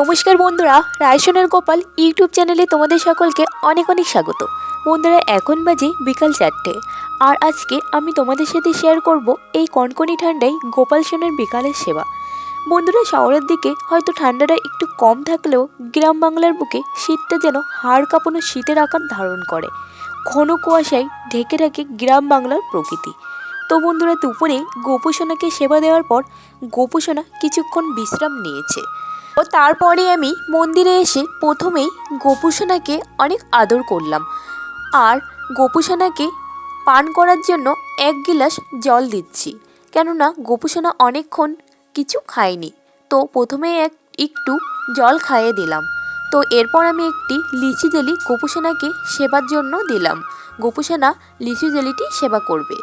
নমস্কার বন্ধুরা, রায়সোনার গোপাল ইউটিউব চ্যানেলে তোমাদের সকলকে অনেক অনেক স্বাগত। বন্ধুরা, এখন বাজে বিকাল চারটে। আর আজকে আমি তোমাদের সাথে শেয়ার করব এই কনকনি ঠান্ডায় গোপাল সোনার বিকালের সেবা। বন্ধুরা, শহরের দিকে হয়তো ঠান্ডাটা একটু কম থাকলেও গ্রাম বাংলার বুকে শীতটা যেন হাড় কাঁপানো শীতের আকার ধারণ করে। ঘন কুয়াশায় ঢেকে থাকে গ্রাম বাংলার প্রকৃতি। তো বন্ধুরা, দুপুরে গোপুসোনাকে সেবা দেওয়ার পর গোপুসোনা কিছুক্ষণ বিশ্রাম নিয়েছে। ও তারপরে আমি মন্দিরে এসে প্রথমেই গোপুসোনাকে অনেক আদর করলাম। আর গোপুসোনাকে পান করার জন্য এক গিলাস জল দিচ্ছি, কেননা গোপুসোনা অনেকক্ষণ কিছু খায়নি। তো প্রথমে এক, একটু জল খাইয়ে দিলাম। তো এরপর আমি একটি লিচি জেলি গোপুসোনাকে সেবার জন্য দিলাম। গোপুসোনা লিচি জেলিটি সেবা করবে।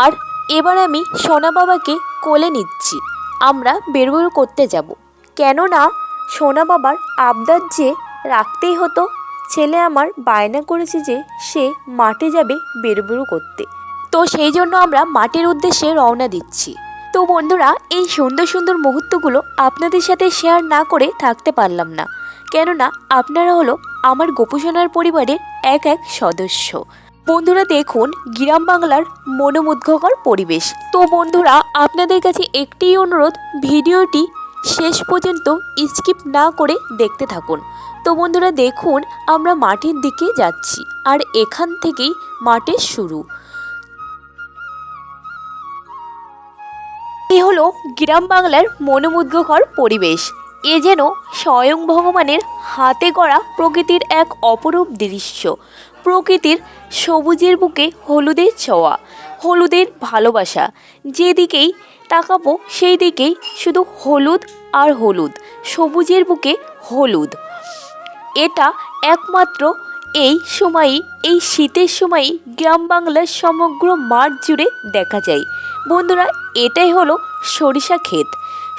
আর এবার আমি সোনা বাবাকে কোলে নিচ্ছি। আমরা বেরবেরো করতে যাব। কেননা সোনা বাবার আবদার যে রাখতেই হতো, ছেলে আমার বায়না করেছে যে সে মাঠে যাবে বেরবেরো করতে। তো সেই জন্য আমরা মাঠের উদ্দেশ্যে রওনা দিচ্ছি। তো বন্ধুরা, এই সুন্দর সুন্দর মুহূর্তগুলো আপনাদের সাথে শেয়ার না করে থাকতে পারলাম না। কেননা আপনারা হলো আমার গোপুসোনার পরিবারের এক এক সদস্য। বন্ধুরা দেখুন, গ্রাম বাংলার মনোমুগ্ধকর পরিবেশ। তো বন্ধুরা, আপনাদের কাছে একটি অনুরোধ, ভিডিওটি শেষ পর্যন্ত স্কিপ না করে দেখতে থাকুন। তো বন্ধুরা, দেখুন, আমরা মাঠের দিকে যাচ্ছি, আর এখান থেকেই মাঠের শুরু। এ হলো গ্রাম বাংলার মনোমুগ্ধকর পরিবেশ। এ যেন স্বয়ং ভগবানের হাতে গড়া প্রকৃতির এক অপরূপ দৃশ্য। প্রকৃতির সবুজের বুকে হলুদের ছোঁয়া, হলুদের ভালোবাসা। যেদিকেই তাকাবো সেই দিকেই শুধু হলুদ আর হলুদ, সবুজের বুকে হলুদ। এটা একমাত্র এই সময়ই, এই শীতের সময়ই গ্রাম বাংলার সমগ্র মাঠ জুড়ে দেখা যায়। বন্ধুরা, এটাই হলো সরিষা ক্ষেত।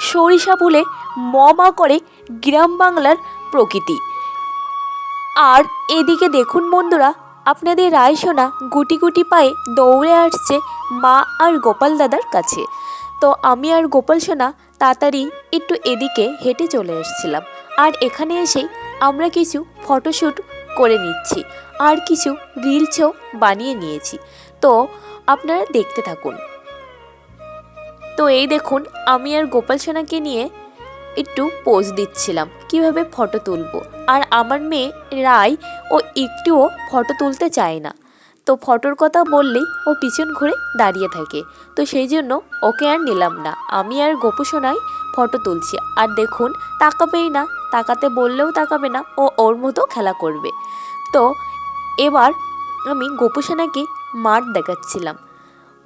সরিষা ফুলে মমা করে গ্রাম বাংলার প্রকৃতি। আর এদিকে দেখুন বন্ধুরা, আপনাদের রায়সোনা গুটি গুটি পায়ে দৌড়ে আসছে মা আর গোপাল দাদার কাছে। তো আমি আর গোপাল সোনা তাড়াতাড়ি একটু এদিকে হেঁটে চলে এসেছিলাম। আর এখানে এসেই আমরা কিছু ফটোশ্যুট করে নিচ্ছি আর কিছু রিলসও বানিয়ে নিয়েছি। তো আপনারা দেখতে থাকুন। তো এই দেখুন, আমি আর গোপাল সোনাকে নিয়ে একটু পোজ দিচ্ছিলাম, কীভাবে ফটো তুলবো। আর আমার মেয়ে রায় ও একটুও ফটো তুলতে চায় না। তো ফটোর কথা বললেই ও পিছন ঘুরে দাঁড়িয়ে থাকে। তো সেই জন্য ওকে আর নিলাম না। আমি আর গোপু সোনাই ফটো তুলছি। আর দেখুন, তাকাবেই না। তাকাতে বললেও তাকাবে না। ও ওর মতো খেলা করবে। তো এবার আমি গোপু সোনাকে মাঠ দেখাচ্ছিলাম।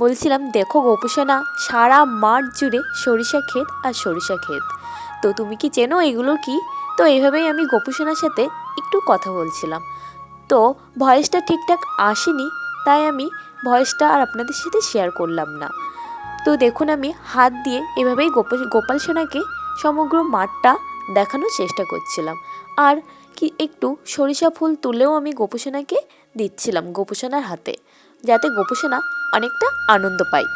বলছিলাম, দেখো গোপুসোনা সারা মাঠ জুড়ে সরিষা ক্ষেত আর সরিষা ক্ষেত। তো তুমি কি চেনো এগুলো কি? তো এইভাবেই আমি গোপুসোনার সাথে একটু কথা বলছিলাম। তো ভয়েসটা ঠিকঠাক আসেনি, তাই আমি ভয়েসটা আর আপনাদের সাথে শেয়ার করলাম না। তো দেখুন আমি হাত দিয়ে এভাবেই গোপাল গোপাল সোনাকে সমগ্র মাঠটা দেখানোর চেষ্টা করছিলাম। আর কি একটু সরিষা ফুল তুলেও আমি গোপুসোনাকে দিচ্ছিলাম গোপুসোনার হাতে, যাতে গোপুসোনা অনেকটা আনন্দ পায়।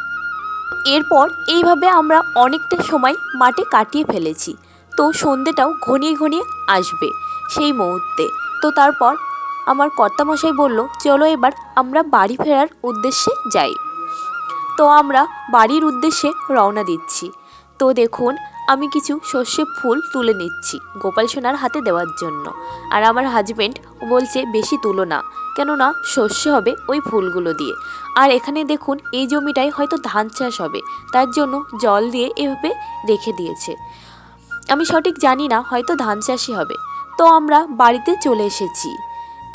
এরপর এইভাবে আমরা অনেকটা সময় মাঠে কাটিয়ে ফেলেছি। তো সন্ধেটাও ঘনিয়ে ঘনিয়ে আসবে সেই মুহূর্তে। তো তারপর আমার কর্তামশাই বলল, চলো এবার আমরা বাড়ি ফেরার উদ্দেশ্যে যাই। তো আমরা বাড়ির উদ্দেশ্যে রওনা দিচ্ছি। তো দেখুন, আমি কিছু সর্ষে ফুল তুলে নিচ্ছি গোপাল সোনার হাতে দেওয়ার জন্য। আর আমার হাজব্যান্ড বলছে, বেশি তুলো না, কেননা শস্য হবে ওই ফুলগুলো দিয়ে। আর এখানে দেখুন, এই জমিটায় হয়তো ধান চাষ হবে, তার জন্য জল দিয়ে এভাবে রেখে দিয়েছে। আমি সঠিক জানি না, হয়তো ধান চাষই হবে। তো আমরা বাড়িতে চলে এসেছি।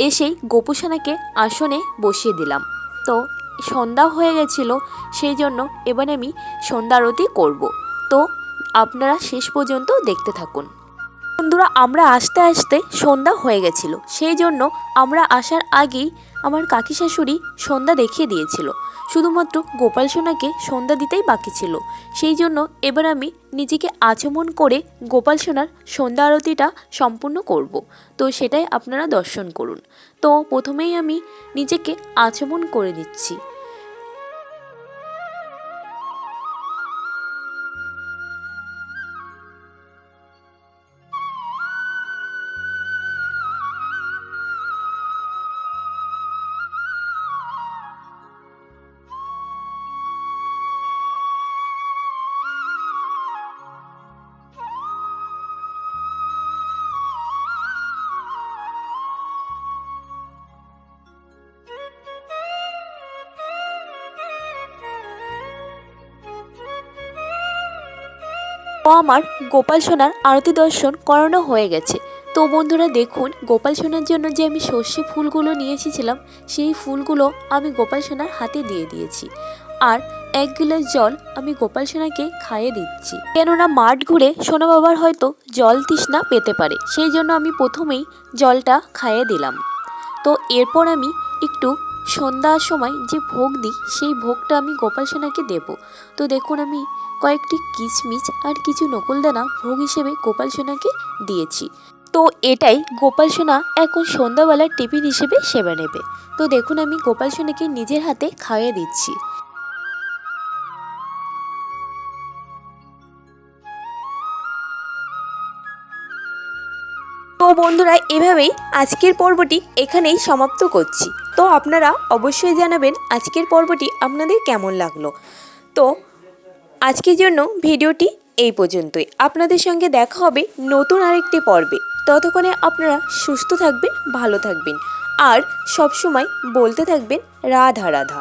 এসেই গোপুসেনাকে আসনে বসিয়ে দিলাম। তো, সন্ধ্যা হয়ে গেছিল, সেই জন্য এবার আমি সন্ধ্যা আরতি করব। তো, আপনারা শেষ পর্যন্ত দেখতে থাকুন। বন্ধুরা, আমরা আসতে আসতে সন্ধ্যা হয়ে গেছিল। সেই জন্য আমরা আসার আগেই আমার কাকি শাশুড়ি সন্ধ্যা দেখিয়ে দিয়েছিল। শুধুমাত্র গোপাল সোনাকে সন্ধ্যা দিতেই বাকি ছিল। সেই জন্য এবার আমি নিজেকে আচমন করে গোপাল সোনার সন্ধ্যা আরতিটা সম্পূর্ণ করব। তো সেটাই আপনারা দর্শন করুন। তো প্রথমেই আমি নিজেকে আচমন করে দিচ্ছি। আমার গোপাল সোনার আরতি দর্শন করানো হয়ে গেছে। তো বন্ধুরা দেখুন, গোপাল সোনার জন্য যে আমি সর্ষে ফুলগুলো নিয়ে এসেছিলাম, সেই ফুলগুলো আমি গোপাল সোনার হাতে দিয়ে দিয়েছি। আর এক গ্লাস জল আমি গোপাল সোনাকে খাইয়ে দিচ্ছি। কেননা মাঠ ঘুরে সোনা বাবার হয়তো জল তৃষ্ণা পেতে পারে, সেই জন্য আমি প্রথমেই জলটা খাইয়ে দিলাম। তো এরপর আমি একটু সন্ধ্যার সময় যে ভোগ দিই, সেই ভোগটা আমি গোপাল সোনাকে দেব। তো দেখুন আমি কয়েকটি কিচমিচ আর কিছু নকুলদানা ভোগ হিসেবে গোপাল সোনাকে দিয়েছি। তো এটাই গোপাল সোনা এখন সন্ধ্যাবেলার টিফিন হিসেবে সেবা নেবে। তো দেখুন আমি গোপাল সোনাকে নিজের হাতে খাইয়ে দিচ্ছি। তো বন্ধুরা, এভাবেই আজকের পর্বটি এখানেই সমাপ্ত করছি। তো আপনারা অবশ্যই জানাবেন আজকের পর্বটি আপনাদের কেমন লাগল। তো আজকের জন্য ভিডিওটি এই পর্যন্তই। আপনাদের সঙ্গে দেখা হবে নতুন আরেকটি পর্বে। ততক্ষণে আপনারা সুস্থ থাকবেন, ভালো থাকবেন। আর সবসময় বলতে থাকবেন, রাধা রাধা।